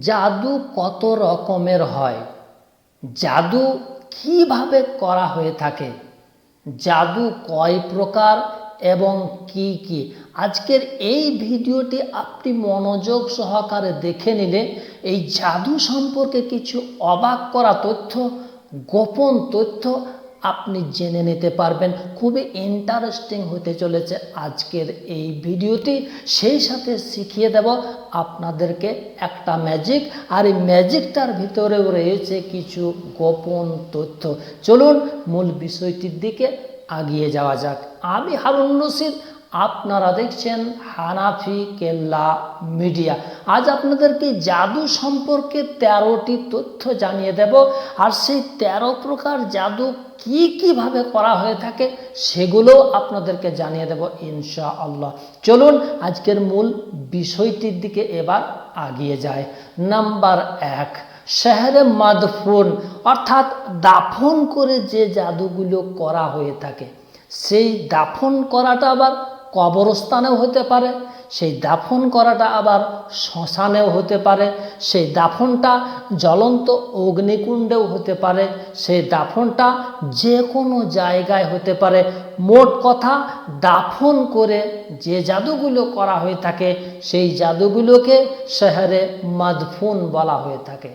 জাদু কত রকমের হয়? জাদু কীভাবে করা হয়ে থাকে? জাদু কয় প্রকার এবং কি কি? আজকের এই ভিডিওটি আপনি মনোযোগ সহকারে দেখে নিলে এই জাদু সম্পর্কে কিছু অবাক করা তথ্য, গোপন তথ্য আপনি জেনে নিতে পারবেন। খুবই ইন্টারেস্টিং হতে চলেছে আজকের এই ভিডিওটি। সেই সাথে শিখিয়ে দেব আপনাদেরকে একটা ম্যাজিক আর এই ম্যাজিকটার ভিতরেও রয়েছে কিছু গোপন তথ্য। চলুন মূল বিষয়টির দিকে আগিয়ে যাওয়া যাক। আমি হারুন রশিদ আপনারা দেখছেন হানাফি কেল্লা মিডিয়া। আজ আপনাদেরকে জাদু সম্পর্কে তেরোটি তথ্য জানিয়ে দেব, আর সেই তেরো প্রকার জাদু কি কীভাবে করা হয়ে থাকে সেগুলো আপনাদেরকে জানিয়ে দেব ইনশা আল্লাহ চলুন আজকের মূল বিষয়টির দিকে এবার আগিয়ে যায় নাম্বার এক, শহরে মাদফুন, অর্থাৎ দাফন করে যে জাদুগুলো করা হয়ে থাকে। সেই দাফন করাটা আবার কবরস্থানেও হতে পারে, সেই দাফন করাটা আবার শ্মশানেও হতে পারে, সেই দাফনটা জ্বলন্ত অগ্নিকুণ্ডেও হতে পারে, সেই দাফনটা যে কোনো জায়গায় হতে পারে। মোট কথা, দাফন করে যে জাদুগুলো করা হয়ে থাকে, সেই জাদুগুলোকে শহরে মাদফুন বলা হয়ে থাকে।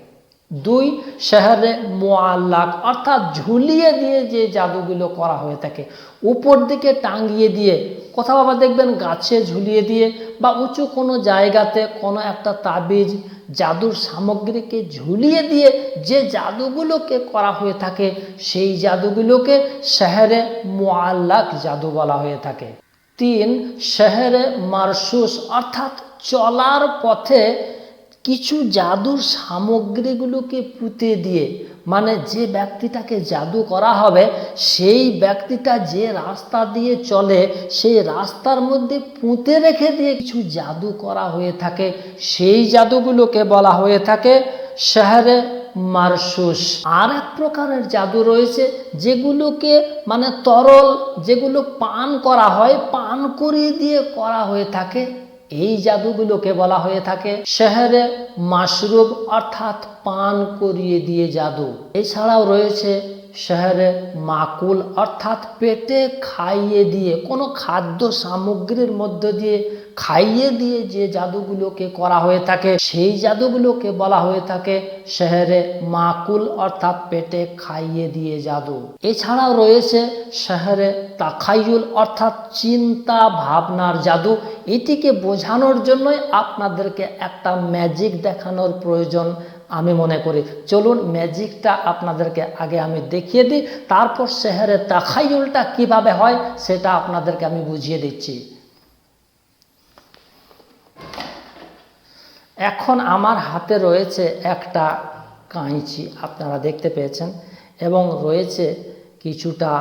দুই, শহরে মোয়াল্লাক, অর্থাৎ ঝুলিয়ে দিয়ে যে জাদুগুলো করা হয়ে থাকে, উপর দিকে টাঙ্গিয়ে দিয়ে কোথাও আবার দেখবেন গাছে ঝুলিয়ে দিয়ে বা উঁচু কোনো জায়গাতে কোনো একটা তাবিজ, জাদুর সামগ্রীকে ঝুলিয়ে দিয়ে যে জাদুগুলোকে করা হয়ে থাকে, সেই জাদুগুলোকে শহরে মোয়াল্লাক জাদু বলা হয়ে থাকে। তিন, শহরে মারসুস অর্থাৎ চলার পথে কিছু জাদুর সামগ্রীগুলোকে পুঁতে দিয়ে মানে যে ব্যক্তিটাকে জাদু করা হবে, সেই ব্যক্তিটা যে রাস্তা দিয়ে চলে, সেই রাস্তার মধ্যে পুঁতে রেখে দিয়ে কিছু জাদু করা হয়ে থাকে। সেই জাদুগুলোকে বলা হয়ে থাকে শহরে মারসুস। আর এক প্রকারের জাদু রয়েছে, যেগুলোকে মানে তরল, যেগুলো পান করা হয়, পান করিয়ে দিয়ে করা হয়ে থাকে এই জাদুগুলোকে বলা হয়ে থাকে শহরে মাশরুব অর্থাৎ পান করিয়ে দিয়ে জাদু। এছাড়াও রয়েছে শহরে মাকুল অর্থাৎ পেটে খাইয়ে দিয়ে, কোনো খাদ্য সামগ্রীর মধ্য দিয়ে খাইয়ে দিয়ে যে জাদুগুলোকে করা হয়ে থাকে, সেই জাদুগুলোকে বলা হয়ে থাকে শহরে মাকুল অর্থাৎ পেটে খাইয়ে দিয়ে জাদু। এছাড়াও রয়েছে শহরে তাখাইয়ুল অর্থাৎ চিন্তা ভাবনার জাদু। এটিকে বোঝানোর জন্যই আপনাদেরকে একটা ম্যাজিক দেখানোর প্রয়োজন। আমি মনে করি, চলুন ম্যাজিকটা আপনাদেরকে আগে আমি দেখিয়ে দিই, তারপর শহরে তাখাইয়ুলটা কীভাবে হয় সেটা আপনাদেরকে আমি বুঝিয়ে দিচ্ছি। এখন আমার হাতে রয়েছে একটা কাঁচি আপনারা দেখতে পেয়েছেন, এবং রয়েছে কিছুটা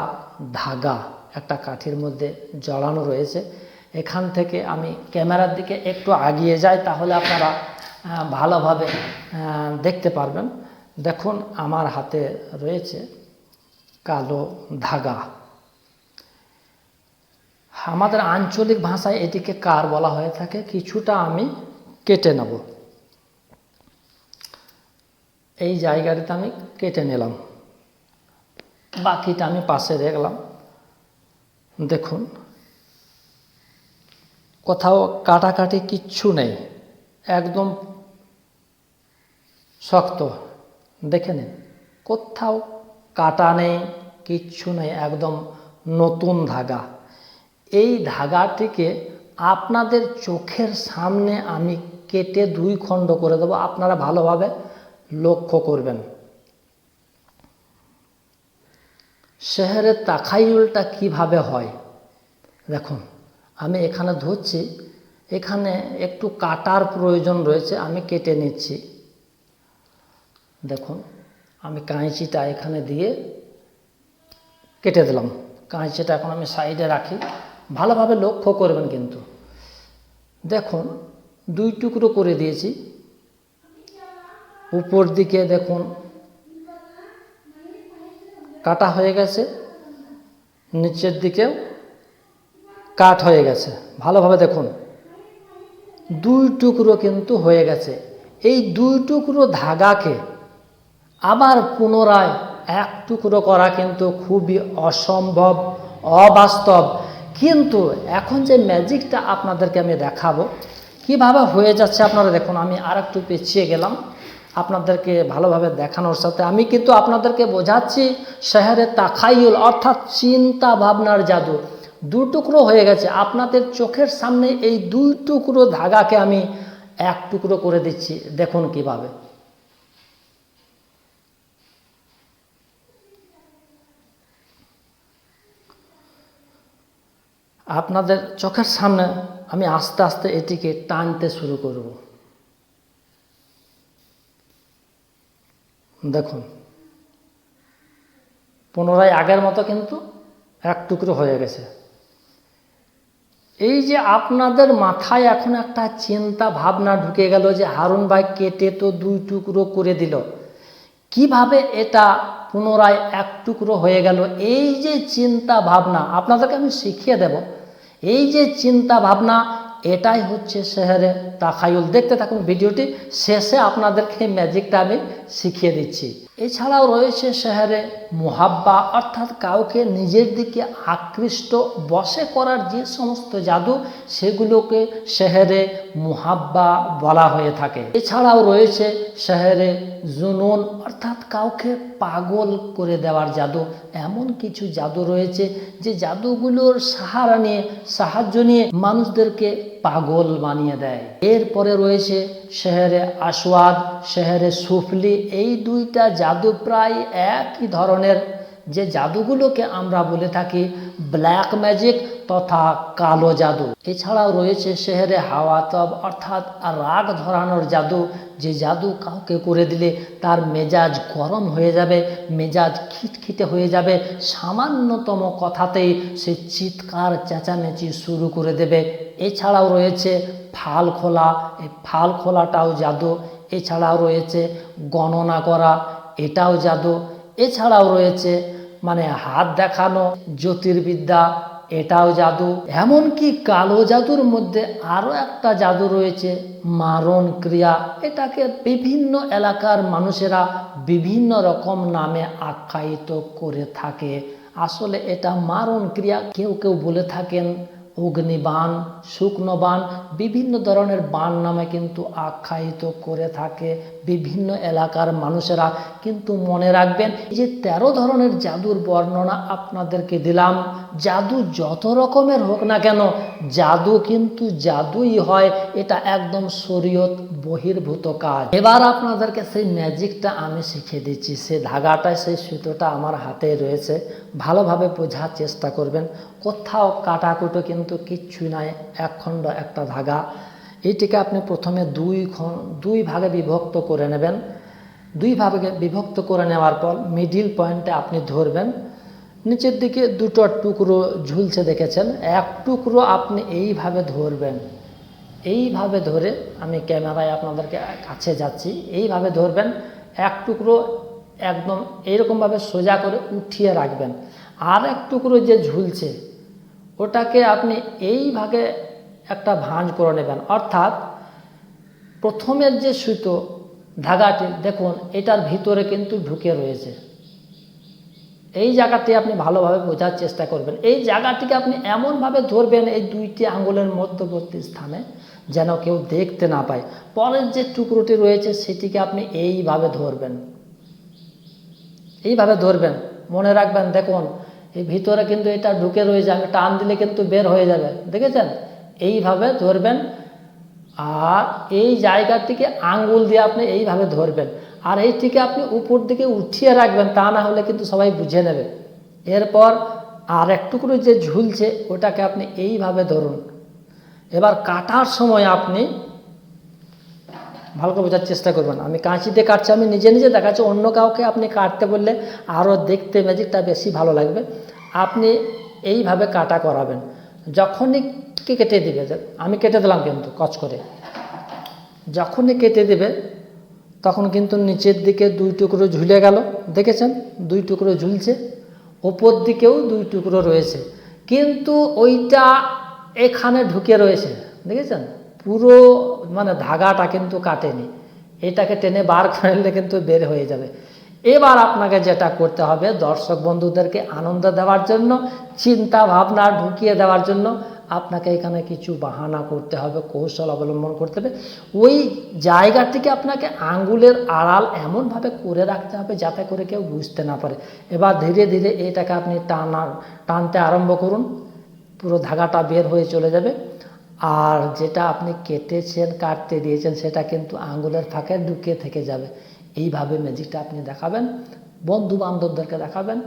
ধাগা, একটা কাঠির মধ্যে জড়ানো রয়েছে। এখান থেকে আমি ক্যামেরার দিকে একটু আগিয়ে যাই, তাহলে আপনারা ভালোভাবে দেখতে পারবেন। দেখুন, আমার হাতে রয়েছে কালো ধাগা। আমাদের আঞ্চলিক ভাষায় এটিকে কার বলা হয়ে থাকে, কিছুটা আমি কেটে নেব। এই জায়গাটিতে আমি কেটে নিলাম। বাকিটা আমি পাশে রাখলাম। দেখুন, কোথাও কাটাকাটি কিচ্ছু নেই। একদম শক্ত। দেখে নিন, কোথাও কাটা নেই, কিচ্ছু নেই, একদম নতুন ধাগা। এই ধাগাটিকে আপনাদের চোখের সামনে আমি কেটে দুই খণ্ড করে দেবো, আপনারা ভালোভাবে লক্ষ্য করবেন। শহরের তাখাইউলটা কীভাবে হয়? দেখুন, আমি এখানে ধরছি, এখানে একটু কাটার প্রয়োজন রয়েছে, আমি কেটে নিচ্ছি। দেখুন, আমি কাঁচিটা এখানে দিয়ে কেটে দিলাম। কাঁচিটা এখন আমি সাইডে রাখি। ভালোভাবে লক্ষ্য করবেন কিন্তু। দেখুন, দুই টুকরো করে দিয়েছি। উপর দিকে দেখুন, কাটা হয়ে গেছে। নিচের দিকেও কাট হয়ে গেছে। ভালোভাবে দেখুন, দুই টুকরো কিন্তু হয়ে গেছে। এই দুই টুকরো ধাগাকে আবার পুনরায় এক টুকরো করা কিন্তু খুবই অসম্ভব, অবাস্তব। কিন্তু এখন যে ম্যাজিকটা আপনাদেরকে আমি দেখাবো, কীভাবে হয়ে যাচ্ছে আপনারা দেখুন, আমি আর একটু পেছিয়ে গেলাম আপনাদেরকে ভালোভাবে দেখানোর সাথে। আমি কিন্তু আপনাদেরকে বোঝাচ্ছি, শহরে তাখাইল অর্থাৎ চিন্তা ভাবনার জাদু। দু টুকরো হয়ে গেছে। আপনাদের চোখের সামনে এই দুই টুকরো ধাগাকে আমি এক টুকরো করে দিচ্ছি। দেখুন কীভাবে। আপনাদের চোখের সামনে আমি আস্তে আস্তে এটিকে টানতে শুরু করব। দেখুন, পুনরায় আগের মতো কিন্তু এক টুকরো হয়ে গেছে। এই যে আপনাদের মাথায় এখন একটা চিন্তা ভাবনা ঢুকে গেল যে হারুন ভাই কেটে তো দুই টুকরো করে দিল। কীভাবে এটা পুনরায় এক টুকরো হয়ে গেল? এই যে চিন্তা ভাবনা, আপনাদেরকে আমি শিখিয়ে দেব। এই যে চিন্তা ভাবনা, এটাই হচ্ছে শেহরে তাখায়ুল দেখতে থাকুন ভিডিওটি, শেষে আপনাদেরকে ম্যাজিকটা আমি শিখিয়ে দিচ্ছি। এছাড়াও রয়েছে শহরে মোহাব্বা, অর্থাৎ কাউকে নিজের দিকে আকৃষ্ট বসে করার যে সমস্ত জাদু, সেগুলোকে শহরে মুহাব্বা বলা হয়ে থাকে। এছাড়াও রয়েছে শহরে জুনুন, অর্থাৎ কাউকে পাগল করে দেওয়ার জাদু। এমন কিছু জাদু রয়েছে যে জাদুগুলোর সাহারা নিয়ে, সাহায্য নিয়ে মানুষদেরকে পাগল বানিয়ে দেয়। এরপরে রয়েছে শহরে আসওয়াদ, শহরে সুফলি, এই দুইটা জাদু প্রায় একই ধরনের। যে জাদুগুলোকে আমরা বলে থাকি ব্ল্যাক ম্যাজিক তথা কালো জাদু। এছাড়াও রয়েছে শহরে হাওয়াতব অর্থাৎ রাগ ধরানোর জাদু। যে জাদু কাউকে করে দিলে তার মেজাজ গরম হয়ে যাবে, মেজাজ খিটখিটে হয়ে যাবে। সামান্যতম কথাতেই সে চিৎকার চেঁচামেচি শুরু করে দেবে। এছাড়াও রয়েছে ফাল খোলা এই ফাল খোলাটাও জাদু। এছাড়াও রয়েছে গণনা করা। এটাও জাদু। এছাড়াও রয়েছে মানে হাত দেখানো, জ্যোতির্বিদ্যা, এটাও জাদু। এমনকি কালো জাদুর মধ্যে আরও একটা জাদু রয়েছে, মারণ ক্রিয়া। এটাকে বিভিন্ন এলাকার মানুষেরা বিভিন্ন রকম নামে আখ্যায়িত করে থাকে। আসলে এটা মারণ ক্রিয়া কেউ কেউ বলে থাকেন। অগ্নিবাণ শুকনো বাণ বিভিন্ন ধরনের বাণ নামে কিন্তু আখ্যায়িত করে থাকে বিভিন্ন এলাকার মানুষেরা। কিন্তু মনে রাখবেন, এই যে তেরো ধরনের জাদুর বর্ণনা আপনাদেরকে দিলাম, জাদু যত রকমের হোক না কেন, জাদু কিন্তু জাদুই হয়, এটা একদম শরীয়ত বহির্ভূত কাজ। এবার আপনাদেরকে সেই ম্যাজিকটা আমি শিখে দিচ্ছি, সেই ধাগাটা, সেই সুতোটা আমার হাতে রয়েছে, ভালোভাবে বোঝার চেষ্টা করবেন। কোথাও কাটাকুটো কিন্তু কিচ্ছু নাই এক খণ্ড একটা ধাগা। এইটিকে আপনি প্রথমে দুই দুই ভাগে বিভক্ত করে নেবেন। দুই ভাগে বিভক্ত করে নেওয়ার পর মিডিল পয়েন্টে আপনি ধরবেন। নিচের দিকে দুটো টুকরো ঝুলছে দেখেছেন, এক টুকরো আপনি এইভাবে ধরবেন। এইভাবে ধরে আমি ক্যামেরায় আপনাদেরকে কাছে যাচ্ছি, এইভাবে ধরবেন, এক টুকরো একদম এইরকমভাবে সোজা করে উঠিয়ে রাখবেন। আর এক টুকরো যে ঝুলছে ওটাকে আপনি এইভাবে একটা ভাঁজ করে নেবেন। অর্থাৎ প্রথমের যে সুতো ধাগাটি, দেখুন, এটার ভিতরে কিন্তু ঢুকে রয়েছে। এই জায়গাটি আপনি ভালোভাবে বোঝার চেষ্টা করবেন। এই জায়গাটিকে আপনি এমনভাবে ধরবেন এই দুইটি আঙ্গুলের মধ্যবর্তী স্থানে, যেন কেউ দেখতে না পায়। পরের যে টুকরোটি রয়েছে, সেটিকে আপনি এইভাবে ধরবেন। এইভাবে ধরবেন। মনে রাখবেন, দেখুন এই ভিতরে কিন্তু এটা ঢুকে রয়েছে, আমি টান দিলে কিন্তু বের হয়ে যাবে। দেখেছেন? এইভাবে ধরবেন, আর এই জায়গাটিকে আঙ্গুল দিয়ে আপনি এইভাবে ধরবেন। আর এইটিকে আপনি উপর দিকে উঠিয়ে রাখবেন, তা না হলে কিন্তু সবাই বুঝে নেবে। এরপর আর একটু করে যে ঝুলছে, ওটাকে আপনি এইভাবে ধরুন। এবার কাটার সময় আপনি ভালো করে বোঝার চেষ্টা করবেন আমি কাঁচি দিয়ে কাটছি, আমি নিজে নিজে দেখাচ্ছি, অন্য কাউকে আপনি কাটতে বললে আরও দেখতে ম্যাজিকটা বেশি ভালো লাগবে। আপনি এইভাবে কাটা করাবেন। যখনই কে কেটে দিবে আমি কেটে দিলাম কিন্তু কচ করে। যখনই কেটে দেবে, তখন কিন্তু নিচের দিকে দুই টুকরো ঝুলে গেল, দেখেছেন? দুই টুকরো ঝুলছে, ওপর দিকেও দুই টুকরো রয়েছে। কিন্তু ওইটা এখানে ঢুকে রয়েছে, দেখেছেন? পুরো মানে ধাগাটা কিন্তু কাটেনি। এটাকে টেনে বার করলে কিন্তু বের হয়ে যাবে। এবার আপনাকে যেটা করতে হবে, দর্শক বন্ধুদেরকে আনন্দ দেওয়ার জন্য, চিন্তা ভাবনা ঢুকিয়ে দেওয়ার জন্য আপনাকে এখানে কিছু বাহানা করতে হবে, কৌশল অবলম্বন করতে হবে। ওই জায়গাটিকে আপনাকে আঙ্গুলের আড়াল এমনভাবে করে রাখতে হবে যাতে করে কেউ বুঝতে না পারে। এবার ধীরে ধীরে এটাকে আপনি টানা, টানতে আরম্ভ করুন। পুরো ধাগাটা বের হয়ে চলে যাবে। আর যেটা আপনি কেটেছেন, কাটতে দিয়েছেন, সেটা কিন্তু আঙুলের ফাঁকে ঢুকে থেকে যাবে। এইভাবে ম্যাজিকটা আপনি দেখাবেন বন্ধু বান্ধবদেরকে দেখাবেন,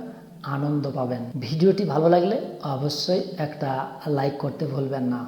আনন্দ পাবেন। ভিডিওটি ভালো লাগলে অবশ্যই একটা লাইক করতে ভুলবেন না।